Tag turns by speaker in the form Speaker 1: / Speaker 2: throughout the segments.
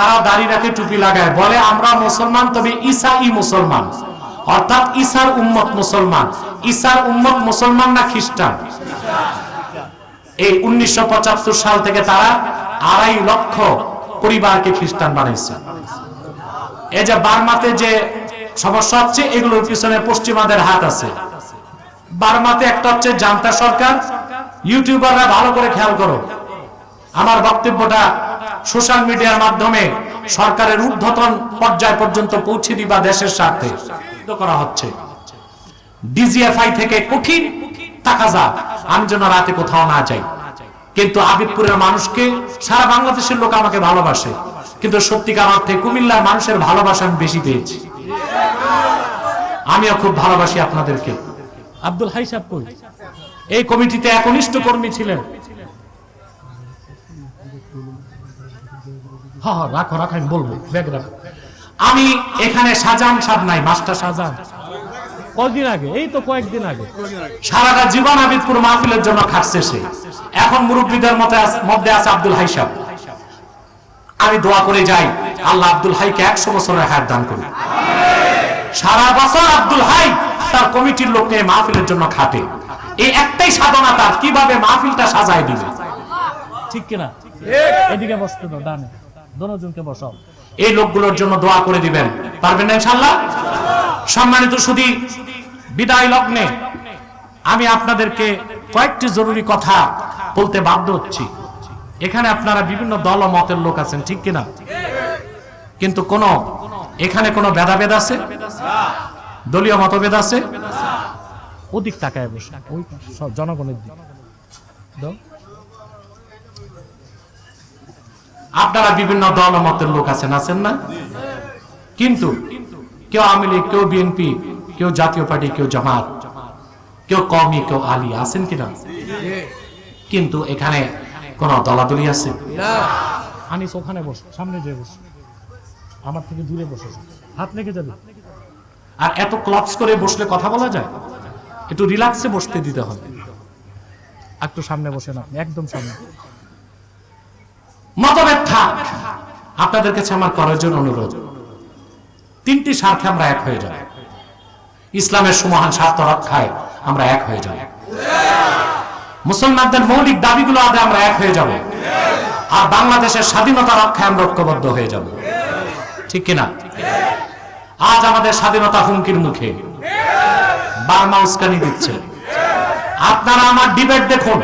Speaker 1: তারা দাঁড়িয়ে রাখে, টুপি লাগায়। বলে, আমরা মুসলমান, তবে ঈসাই মুসলমান। অর্থাৎ ঈসার উম্মত মুসলমান। ঈসার উম্মত মুসলমান না খ্রিস্টান? এই উনিশশো সাল থেকে তারা আড়াই লক্ষ পরিবারকে খ্রিস্টান বানাইছে এই যে বার্মাতে যে সমস্যা হচ্ছে, এগুলোর পিছনে পশ্চিমাদের হাত আছে। বার্মাতে একটা হচ্ছে জান্তা সরকার। ইউটিউবাররা ভালো করে খেয়াল করো। আমার বক্তব্যটা সোশ্যাল মিডিয়ার মাধ্যমে সরকারের ঊর্ধ্বতন পর্যায় পর্যন্ত পৌঁছে দিবা দেশের স্বার্থে। করা হচ্ছে। ডিজিএফআই থেকে কঠিন টাকা যা আমি যেন রাতে কোথাও না যাই। কিন্তু আবিদপুরের মানুষকে সারা বাংলাদেশের লোক আমাকে ভালোবাসে। কিন্তু সত্যিকার অর্থে কুমিল্লার মানুষের ভালোবাসা আমি বেশি পেয়েছি। আমিও খুব ভালোবাসি আপনাদেরকে। আব্দুল হাই সাহেব এই কমিটিতে একনিষ্ঠ কর্মী ছিলেন। হ্যাঁ হ্যাঁ রাখো রাখো আমি বলব ব্যাগ রাখো। আমি এখানে সাজান সাদ নাই মাস্টার সাজান।
Speaker 2: কদিন আগে? এই তো কয়েকদিন আগে।
Speaker 1: সারাটা জীবন আবিদপুর মাহফিলের জন্য খাটছে সে। এখন মুরব্বীদের মতে মধ্যে আছে আব্দুল হাই সাহেব। আমি দোয়া করে যাই আল্লাহ আব্দুল হাইকে একশো বছরের হায়াত দান করুন সারা বছর আব্দুল হাই তার কমিটির লোক নিয়ে মাহফিলের জন্য খাটে। এই একটাই সাধনা তার কীভাবে মাহফিলটা সাজায় দিবে?
Speaker 2: ঠিক কিনা? এদিকে বসতে দাও ডানে। দনোজনকে বসাও।
Speaker 1: এই লোকগুলোর জন্য দোয়া করে দিবেন। পারবেন না ইনশাল্লাহ সম্মানিত শুধু বিদায় লগ্নে আমি আপনাদেরকে কয়েকটি জরুরি কথা বলতে বাধ্য হচ্ছি। এখানে আপনারা বিভিন্ন দল ও মতের লোক আছেন ঠিক কিনা? কিন্তু কোন এখানে কোনো ভেদাভেদ আছে? দলীয় মতভেদ আছে?
Speaker 2: ওদিক তাকায় বসে। জনগণের দিক।
Speaker 1: আপনারা বিভিন্ন দল মতের লোক আছেন আছেন না? কিন্তু কেউ আওয়ামী লীগ কেউ বিএনপি কেউ জাতীয় পার্টি কেউ জামাত কেউ কমি কেউ আলী আছেন কিনা? কিন্তু এখানে কোন দলাদলি আছে?
Speaker 2: আনিস ওখানে বসো সামনে যেয়ে বসো। আমার থেকে দূরে বসে হাত লেগে যাবে?
Speaker 1: আর এত ক্লপস করে বসলে কথা বলা যায়? একটু রিল্যাক্সে বসতে দিতে হবে।
Speaker 2: একটু সামনে বসে না একদম সামনে।
Speaker 1: মতভেদ থাক আপনাদের কাছে আমার করার জন্য অনুরোধ। তিনটি স্বার্থে আমরা এক হয়ে যাব ইসলামের সুমহান স্বার্থ রক্ষায় আমরা এক হয়ে যাব মুসলমানদের মৌলিক দাবিগুলো আদায় আমরা এক হয়ে যাব। আর বাংলাদেশের স্বাধীনতা রক্ষায় আমরা ঐক্যবদ্ধ হয়ে যাব। ঠিক কিনা? আজ আমাদের স্বাধীনতা হুমকির মুখে। বার্মা উস্কানি দিচ্ছে। আপনারা আমার ডিবেট দেখুন,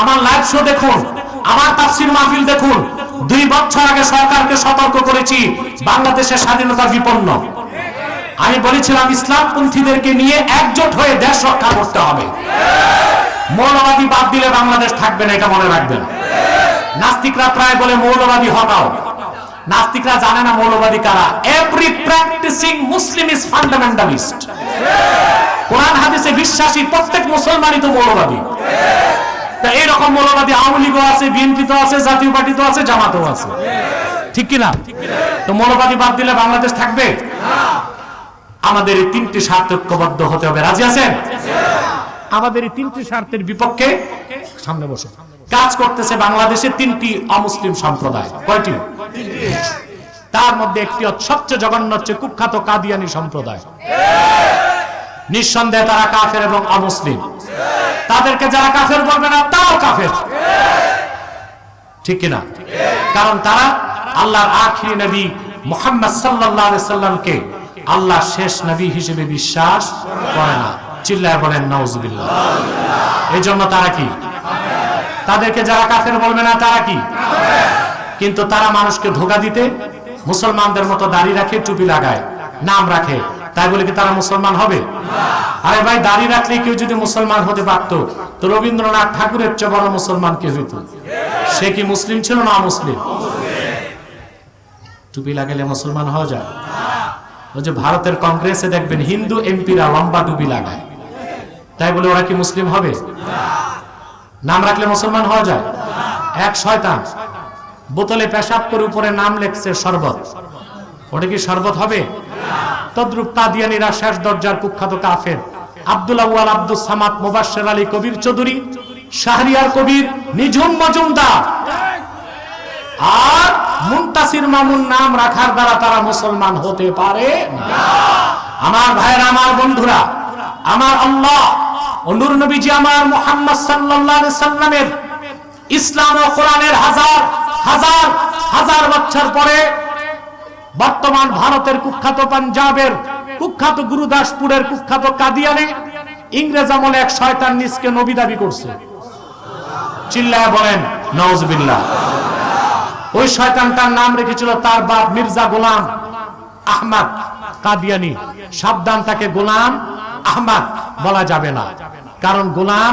Speaker 1: আমার লাইভ শো দেখুন। আমার তাফসির মাহফিল দেখুন, দুই বছর আগে সরকারকে সতর্ক করেছি বাংলাদেশের স্বাধীনতা বিপন্ন। আমি বলেছিলাম ইসলাম ইসলামপন্থীদেরকে নিয়ে একজোট হয়ে দেশ রক্ষা করতে হবে। মৌলবাদী বাদ দিলে বাংলাদেশ থাকবে না, এটা মনে রাখবেন। নাস্তিকরা প্রায় বলে, মৌলবাদী হটাও। নাস্তিকরা জানে না মৌলবাদী কারা। Every practising Muslim is fundamentalist Quran হাদিসে বিশ্বাসী প্রত্যেক মুসলমানই তো মৌলবাদী। তা এইরকম মৌলবাদী আওয়ামী লীগও আছে বিএনপি তো আছে, জাতীয় পার্টি তো আছে, জামাতও আছে। ঠিক কিনা? তো মৌলবাদী বাদ দিলে বাংলাদেশ থাকবে? আমাদের এই তিনটি স্বার্থ ঐক্যবদ্ধ হতে হবে। রাজি আছেন? আমাদের এই তিনটি স্বার্থের বিপক্ষে সামনে বসে। কাজ করতেছে বাংলাদেশে তিনটি অমুসলিম সম্প্রদায়। কয়টি? তার মধ্যে একটি সবচেয়ে জঘন্য হচ্ছে কুখ্যাত কাদিয়ানি সম্প্রদায়। নিঃসন্দেহে তারা কাফের এবং অমুসলিম। তাদেরকে যারা কাফের বলবে না, তারাও কাফের। ঠিক কিনা? কারণ তারা আল্লাহর আখিরি নবী মোহাম্মদ আলাইহি সাল্লামকে আল্লাহ শেষ নবী হিসেবে বিশ্বাস করে না। চিল্লায় বলেন, নাউজুবিল্লাহ। এই জন্য তারা কি? তাদেরকে যারা কাফের বলবে না, তারা কি? কিন্তু তারা মানুষকে ধোকা দিতে, মুসলমানদের মতো দাড়ি রাখে, টুপি লাগায়, নাম রাখে। তাই বলে কি তারা মুসলমান হবে? আরে ভাই, দাড়ি রাখলে কেউ যদি মুসলমান হতে পারত, তো রবীন্দ্রনাথ ঠাকুরের চেয়ে বড় মুসলমান কে হইত? সে কি মুসলিম ছিল না মুসলিম টুপি লাগালে মুসলমান হওয়া যায়? ওই যে ভারতের কংগ্রেসে দেখবেন হিন্দু এমপিরা লম্বা টুপি লাগায়। তাই বলে ওরা কি মুসলিম হবে? নাম রাখলে মুসলমান হওয়া যায়? এক শয়তান। বোতলে পেশাব করে উপরে নাম লেখছে শরবত। ওটা কি শরবত হবে? তদ্রুপ কাদিয়ানিরা শেষ দরজার কুখ্যাত কাফের। আব্দুল আউয়াল আব্দুল সামাদ মুবাশশির আলী কবির চৌধুরী, শাহরিয়ার কবির, নিঝুম মজুমদার। আর মুন্তাসির মামুন নাম রাখার দ্বারা তারা মুসলমান হতে পারে আমার ভাইয়েরা, আমার বন্ধুরা, আমার আল্লাহ ও নূর নবীজি আমার মুহাম্মদ সাল্লাল্লাহু সাল্লামের ইসলাম ও কোরআনের হাজার হাজার হাজার বছর পরে বর্তমান ভারতের কুখ্যাত পাঞ্জাবের কুখ্যাত গুরুদাসপুরের কুখ্যাত কাদিয়ানে ইংরেজ আমলে এক শয়তান নিজকে নবী দাবি করছে। চিল্লায় বলেন নওয়াজবিল্লাহ ওই শয়তানটার নাম রেখেছিল তার বাপ মির্জা গোলাম আহমদ কাদিয়ানি। সাবধান তাকে গোলাম আহমদ বলা যাবে না। কারণ গোলাম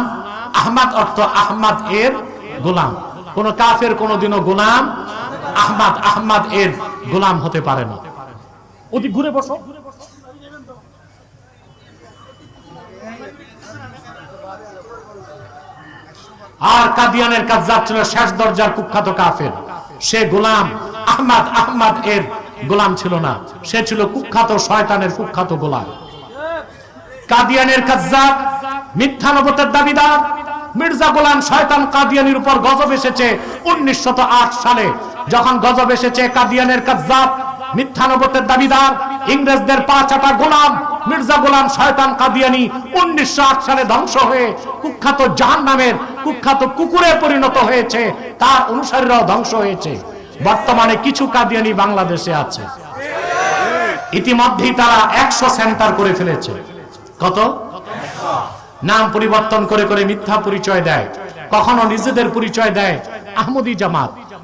Speaker 1: আহমদ অর্থ আহমদ এর গোলাম। কোন কাফের কোনদিনও গোলাম আহমদ আহমদ এর গোলাম হতে পারে না।
Speaker 2: অতি ঘুরে বসো।
Speaker 1: আর কাদিয়ানের কাজ্জাব ছিল শেষ দরজার কুখ্যাত কাফের। সে গোলাম আহমদ আহমদ এর গোলাম ছিল না। সে ছিল কুখ্যাত শয়তানের কুখ্যাত গোলাম। কাদিয়ানের কাজ্জাব মিথ্যা নবতের দাবিদার। মির্জা গোলাম শয়তান কাদিয়ানির উপর গজব এসেছে। উনিশশো আট সালে যখন গজব এসেছে, কাদিয়ানের কাজ্জাব, মিথ্যা নবতের দাবিদার, ইংরেজদের পাঁচাটা গোলাম, মির্জা গোলাম শয়তান কাদিয়ানি উনিশশো আট সালে ধ্বংস হয়ে কুখ্যাত জাহান নামের কুখ্যাত কুকুরে পরিণত হয়েছে, তার অনুসারীরাও ধ্বংস হয়েছে। বর্তমানে কিছু কাদিয়ানি বাংলাদেশে আছে। ইতিমধ্যেই তারা একশো সেন্টার করে ফেলেছে। কত? নাম পরিবর্তন করে করে মিথ্যা পরিচয় দেয়। কখনো নিজেদের পরিচয় দেয় আহমদি জামাত।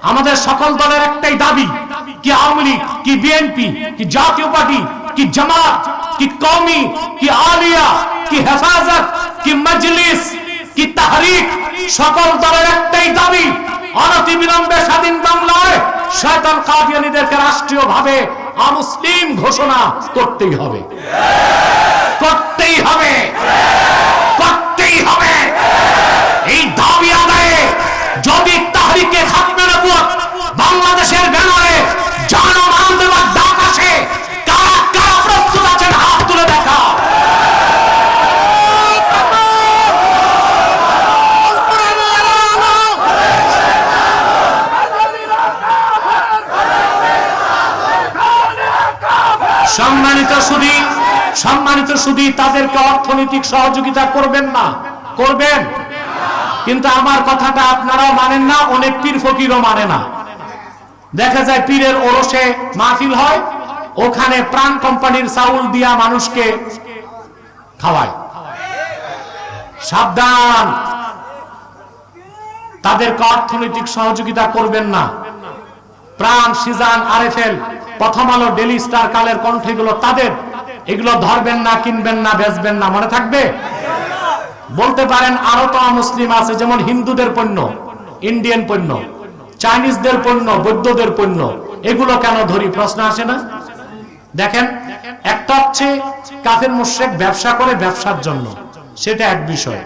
Speaker 1: আমাদের সকল দলের একটাই দাবি, কি আওয়ামী লীগ, কি বিএনপি, কি জাতীয় পার্টি, কি জামাত, কি কওমি, কি আলিয়া, কি হেফাজত, কি মজলিস, কি তাহরিক, সকল দলের একটাই দাবি, অনতি বিলম্বে স্বাধীন বাংলায় শয়তান কাদিয়ানীদেরকে রাষ্ট্রীয়ভাবে অমুসলিম ঘোষণা করতেই হবে। করতেই হবে করতেই হবে এই দাবি আদায়ে যদি তাহরিকে খাতমে নবুয়ত বাংলাদেশের ব্যানারে জনমান দেওয়ার ডাক আসে কারা কারা প্রস্তুত আছেন হাত তুলে দেখা সম্মানিত সুদী সম্মানিত সুদী তাদেরকে অর্থনৈতিক সহযোগিতা করবেন না। করবেন? কিন্তু আমার কথাটা আপনারাও মানেন না, অনেক পীর ফকিরও মানে না। দেখা যায় পীরের ওরসে মাহফিল হয়, ওখানে প্রাণ কোম্পানির চাউল দিয়া মানুষকে খাওয়ায়। সাবধান! তাদেরকে অর্থনৈতিক সহযোগিতা করবেন না। প্রাণ সিজান আরএফএল, প্রথম আলো ডেলি স্টার কালের কণ্ঠ এগুলো তাদের এগুলো ধরবেন না, কিনবেন না, বেচবেন না, মনে থাকবে? বলতে পারেন আরও তো মুসলিম আছে, যেমন হিন্দুদের পণ্য, ইন্ডিয়ান পণ্য, চাইনিজদের পণ্য, বৌদ্ধদের পণ্য, এগুলো কেন ধরি? প্রশ্ন আসে না? দেখেন, একটা হচ্ছে কাফের মুশ্রেক ব্যবসা করে ব্যবসার জন্য, সেটা এক বিষয়।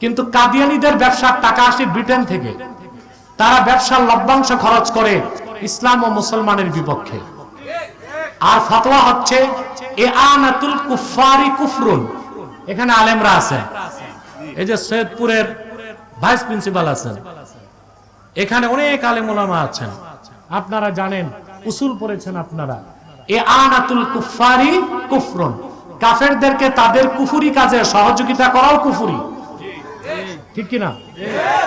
Speaker 1: কিন্তু কাদিয়ানিদের ব্যবসার টাকা আসে ব্রিটেন থেকে। তারা ব্যবসার লভ্যাংশ খরচ করে ইসলাম ও মুসলমানের বিপক্ষে। আর ফতোয়া হচ্ছে এ আনাতুল কুফারি কুফরুন। এখানে আলেমরা আছেন এই যে সৈয়দপুরের ভাইস প্রিন্সিপাল আছেন। এখানে অনেক আলেম ওলামা আছেন। আপনারা জানেন, উসুল পড়েছেন আপনারা। এ আনাতুল কুফারি কুফরুন। কাফেরদেরকে তাদের কুফুরি কাজে সহযোগিতা করাও কুফুরি। ঠিক কিনা?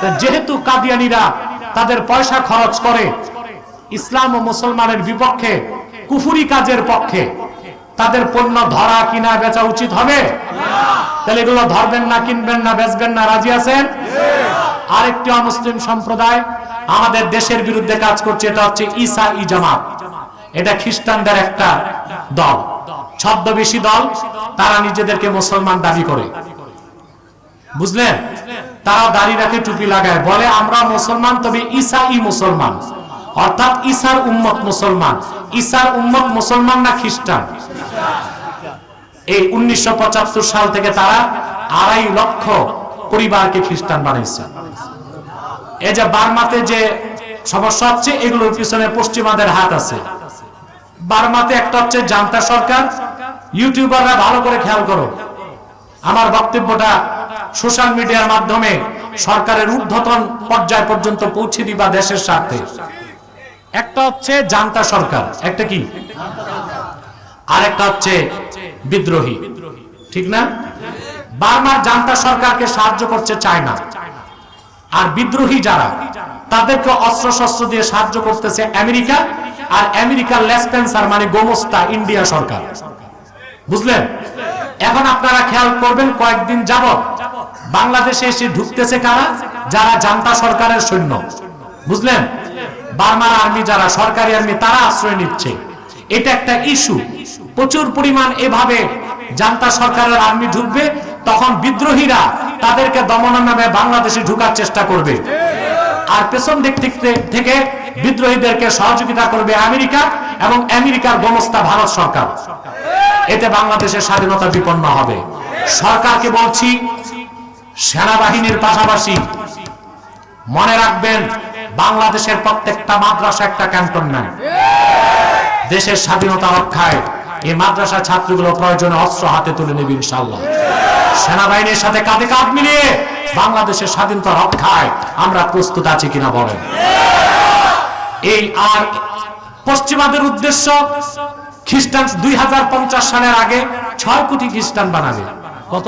Speaker 1: তো যেহেতু কাদিয়ানিরা তাদের পয়সা খরচ করে, ইসলাম ও মুসলমানের বিপক্ষে কুফুরি কাজের পক্ষে তাদের পণ্য ধরা কিনা বেচা উচিত হবে? তাহলে এগুলো ধরবেন না, কিনবেন না, বেচবেন না, রাজি আছেন? আরেকটি অমুসলিম সম্প্রদায় আমাদের দেশের বিরুদ্ধে কাজ করছে, এটা হচ্ছে ঈসা ই জামাত। এটা খ্রিস্টানদের একটা দল, ছদ্মবেশী দল, তারা নিজেদেরকে মুসলমান দাবি করে। বুঝলেন? তারা দাড়ি রাখে, টুপি লাগায়, বলে, আমরা মুসলমান, তবে ঈসা ই মুসলমান। অর্থাৎ ঈসার উম্মত মুসলমান। ঈসার উম্মত মুসলমান না খ্রিস্টান? এই উনিশশো সাল থেকে তারা আড়াই লক্ষ পরিবারকে খ্রিস্টান বানিয়েছে। এই যে বার্মাতে যে সমস্যা হচ্ছে, এগুলোর পিছনে পশ্চিমাদের হাত আছে। বার্মাতে একটা হচ্ছে জান্তা সরকার। ইউটিউবাররা ভালো করে খেয়াল করো। আমার বক্তব্যটা সোশ্যাল মিডিয়ার মাধ্যমে সরকারের ঊর্ধ্বতন পর্যায় পর্যন্ত পৌঁছে দিবা দেশের স্বার্থে। একটা হচ্ছে জান্তা সরকার, একটা কি? আর একটা হচ্ছে বিদ্রোহী। ঠিক না? বার্মার জান্তা সরকারকে সাহায্য করছে চায়না। আর বিদ্রোহী যারা, তাদেরকে অস্ত্র শস্ত্র দিয়ে সাহায্য করতেছে আমেরিকা, আর আমেরিকার লেসপেন্সার মানে গোমস্তা ইন্ডিয়া সরকার। বুঝলেন? এখন আপনারা খেয়াল করবেন কয়েকদিন যাবত বাংলাদেশে এসে ঢুকতেছে কারা? যারা জান্তা সরকারের সৈন্য। বুঝলেন? বার্মার আর্মি যারা, সরকারি আর্মি, তারা আশ্রয় নিচ্ছে। এটা একটা ইস্যু। প্রচুর পরিমাণ এভাবে জান্তা সরকারের আর্মি ঢুকবে, তখন বিদ্রোহীরা তাদেরকে দমনের নামে বাংলাদেশে ঢুকার চেষ্টা করবে। আর পেছন দিক থেকে- বিদ্রোহীদেরকে সহযোগিতা করবে আমেরিকা এবং আমেরিকার গোমস্তা ভারত সরকার। এতে বাংলাদেশের স্বাধীনতা বিপন্ন হবে। সরকারকে বলছি, সেনাবাহিনীর পাশাপাশি মনে রাখবেন বাংলাদেশের প্রত্যেকটা মাদ্রাসা একটা ক্যান্টনমেন্ট দেশের স্বাধীনতা রক্ষায় এই মাদ্রাসা ছাত্রগুলো প্রয়োজনে অস্ত্র হাতে তুলে নেবে ইনশাল্লাহ সেনাবাহিনীর সাথে কাঁধে কাঁধ মিলিয়ে বাংলাদেশের স্বাধীনতা রক্ষায় আমরা প্রস্তুত আছি কিনা বলেন। এই আর পশ্চিমাদের উদ্দেশ্য খ্রিস্টান দুই হাজার পঞ্চাশ সালের আগে ছয় কোটি খ্রিস্টান বানাবে। কত?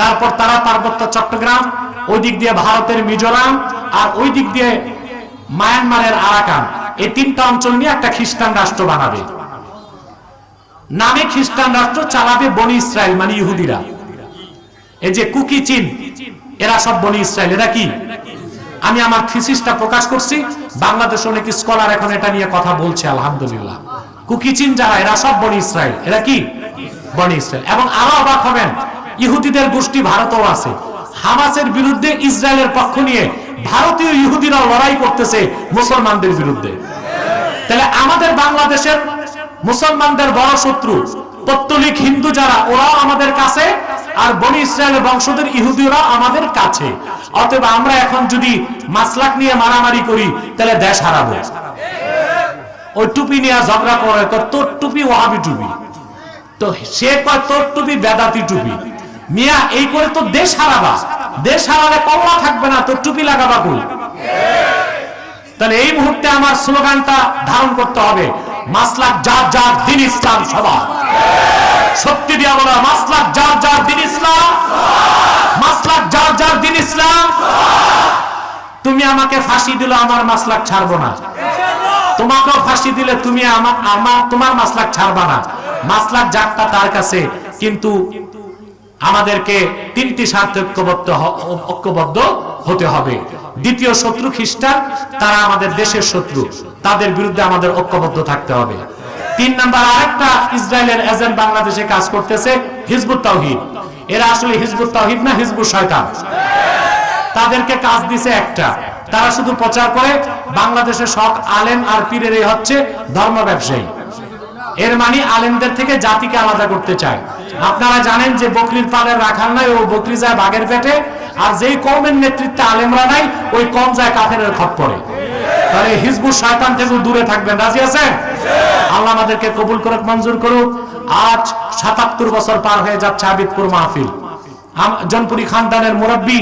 Speaker 1: তারপর তারা পার্বত্য চট্টগ্রাম ওই দিক দিয়ে ভারতের মিজোরাম আর ওই দিক দিয়ে মায়ানমারের আরাকান। এই তিনটা অঞ্চল নিয়ে একটা খ্রিস্টান রাষ্ট্র বানাবে। নামে খ্রিস্টান রাষ্ট্র চালাবে বনি ইসরায়েল মানে ইহুদিরা। এই যে কুকি চীন, এরা সব বনি ইসরায়েল। এরা কি? আমি আমার থিসিসটা প্রকাশ করছি। বাংলাদেশ অনেক স্কলার এখন এটা নিয়ে কথা বলছে, আলহামদুলিল্লাহ। কুকি চীন যারা, এরা সব বনি ইসরায়েল। এরা কি? বনি ইসরায়েল। এবং আরও অবাক হবেন, ইহুদিদের গোষ্ঠী ভারতও আছে। হামাসের বিরুদ্ধে ইসরায়েলের পক্ষ নিয়ে ভারতীয় ইহুদিরা লড়াই করতেছে মুসলমানদের বিরুদ্ধে। তাহলে আমাদের বাংলাদেশের মুসলমানদের বড় শত্রু, পত্তলিক হিন্দু যারা, ওরাও আমাদের কাছে, আর বনি ইসরায়েলের বংশধর ইহুদিরা আমাদের কাছে। অতএব আমরা এখন যদি মাসলাক নিয়ে মারামারি করি, তাহলে দেশ হারাবো। ওই টুপি নিয়ে ঝগড়া করে তোর টুপি ওহাবি টুপি। তো সে কয়, তোর টুপি বেদাতি টুপি। মিয়া, এই করে তো দেশ হারাবা। দেশ কল্লা থাকবে না টুপি লাগাবা তাহলে এই মুহূর্তে আমার স্লোগানটা ধারণ করতে হবে, মাসলাক যার যার দিন ইসলাম সবার। সত্যি দিয়া বলা, মাসলাক যার যার দিন ইসলাম মাসলাক যার যার দিন ইসলাম তুমি আমাকে ফাঁসি দিলে আমার মাসলাক ছাড়বো না। তোমাকেও ফাঁসি দিলে তুমি আমার আমার, তোমার মাসলাক ছাড়বা না। মাসলাক যারটা তার কাছে, কিন্তু আমাদেরকে তিনটি স্বার্থে ঐক্যবদ্ধ ঐক্যবদ্ধ হতে হবে। দ্বিতীয় শত্রু খ্রিস্টান, তারা আমাদের দেশের শত্রু, তাদের বিরুদ্ধে আমাদের ঐক্যবদ্ধ থাকতে হবে। তিন নাম্বার, আরেকটা ইসরায়েলের এজেন্ট বাংলাদেশে কাজ করতেছে, হিজবুত তাওহিদ। এরা আসলে হিজবুত তাওহিদ না হিজবুত শয়তান? তাদেরকে কাজ দিছে একটা। তারা শুধু প্রচার করে বাংলাদেশের শখ আলেম আর পীরের এই হচ্ছে ধর্ম ব্যবসায়ী। এর মানে আলেমদের থেকে জাতিকে আলাদা করতে চায়। আপনারা জানেন যে বকরির পালের রাখাল নাই, ও বকরি যায় বাঘের পেটে, আর যেই কমের নেতৃত্বে আলেমরা নাই, ওই কম যায় কাফের খপ পড়ে তাহলে হিজবুর শয়তান থেকে দূরে থাকবেন, রাজি আছেন? আল্লাহ আমাদেরকে কবুল করুক, মঞ্জুর করুক। আজ সাতাত্তর বছর পার হয়ে যাচ্ছে আবিদপুর মাহফিল। জনপুরি খানদানের মুরব্বী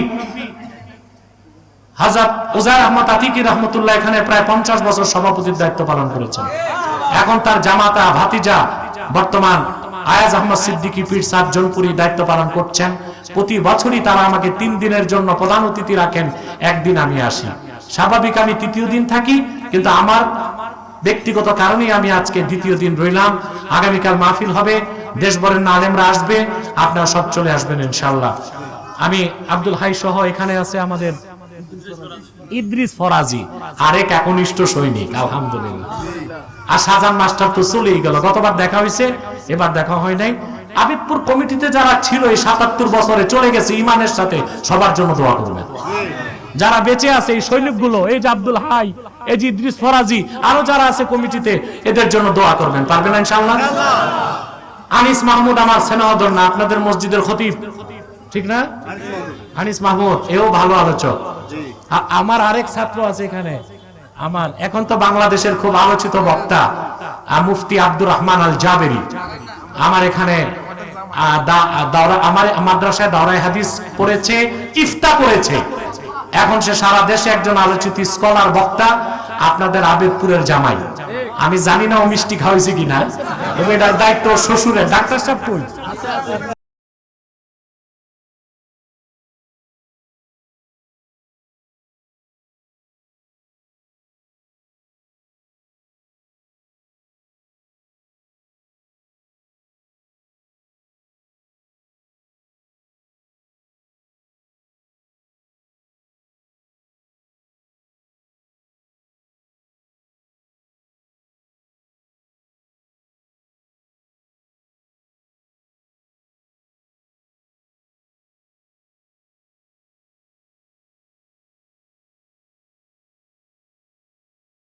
Speaker 1: হাজার উজার আহমদ আতিকি রহমতুল্লাহ এখানে প্রায় পঞ্চাশ বছর সভাপতির দায়িত্ব পালন করেছেন। এখন তার জামাতা ভাতিজা বর্তমান আয়াজ আহমদ সিদ্দিকী পীর সাহ জনপুরি দায়িত্ব পালন করছেন। প্রতি বছরই তারা আমাকে তিন দিনের জন্য প্রধান অতিথি রাখেন, একদিন আমি আসি। স্বাভাবিক আমি তৃতীয় দিন থাকি, কিন্তু আমার ব্যক্তিগত কারণেই আমি আজকে দ্বিতীয় দিন রইলাম। আগামীকাল মাহফিল হবে দেশবরেণ্য আলেমরা আসবে, আপনারা সব চলে আসবেন ইনশাল্লাহ আমি আব্দুল হাই সহ এখানে আছে আমাদের ইদ্রিস ফরাজি, আরেক একনিষ্ঠ সৈনিক, আলহামদুলিল্লাহ। আর সাজান মাস্টার তো চলেই গেল, গতবার দেখা হয়েছে এবার দেখা হয় নাই। আবিদপুর কমিটিতে যারা ছিল এই সাতাত্তর বছরে চলে গেছে ইমানের সাথে, সবার জন্য দোয়া করবেন।
Speaker 2: যারা বেঁচে আছে এই সৈনিকগুলো, এই যে আব্দুল হাই, এই যে ইদ্রিস ফরাজি, আরও যারা আছে কমিটিতে,
Speaker 1: এদের জন্য দোয়া করবেন। পারবেন না ইনশাআল্লাহ? আনিস মাহমুদ আমার স্নেহদর না, আপনাদের মসজিদের খতিব। ঠিক না? আনিস মাহমুদ, এও ভালো আলোচক।
Speaker 2: আমার আরেক ছাত্র আছে এখানে। আমার,
Speaker 1: এখন তো বাংলাদেশের খুব আলোচিত বক্তা মুফতি আব্দুর রহমান আল জাবেরি আমার এখানে আমার মাদ্রাসায় দাওরাই হাদিস পড়েছে, ইফতা করেছে এখন সে সারা দেশে একজন আলোচিত স্কলার বক্তা, আপনাদের আবেদপুরের জামাই। আমি জানি না ও মিষ্টি খাওয়াইছে কিনা এবং এটার দায়িত্ব শ্বশুরের। ডাক্তার সাহেব